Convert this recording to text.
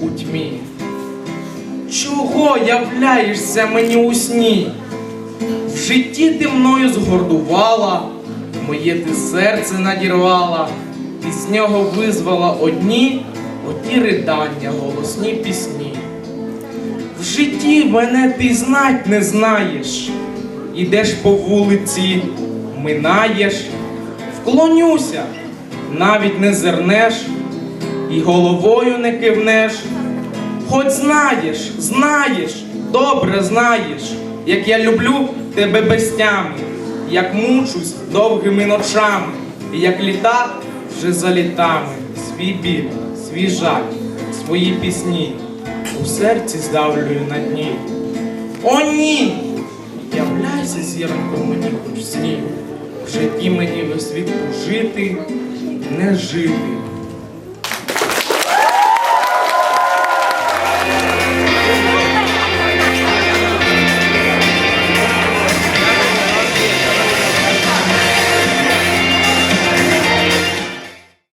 у тьмі. Чого являєшся мені у сні? В житті ти мною згордувала, моє ти серце надірвала, і з нього визвала одні оті ридання, голосні пісні. В житті мене ти знать не знаєш, ідеш по вулиці, минаєш, вклонюся, навіть не зернеш, і головою не кивнеш. Хоч знаєш, знаєш, добре знаєш, як я люблю тебе без тями, як мучусь довгими ночами, і як літа вже за літами, свій біль, свій жаль, свої пісні у серці здавлюю на дні. О, ні! Являйся зіронько мені хоч сні, в житті мені весь світ жити, не жити.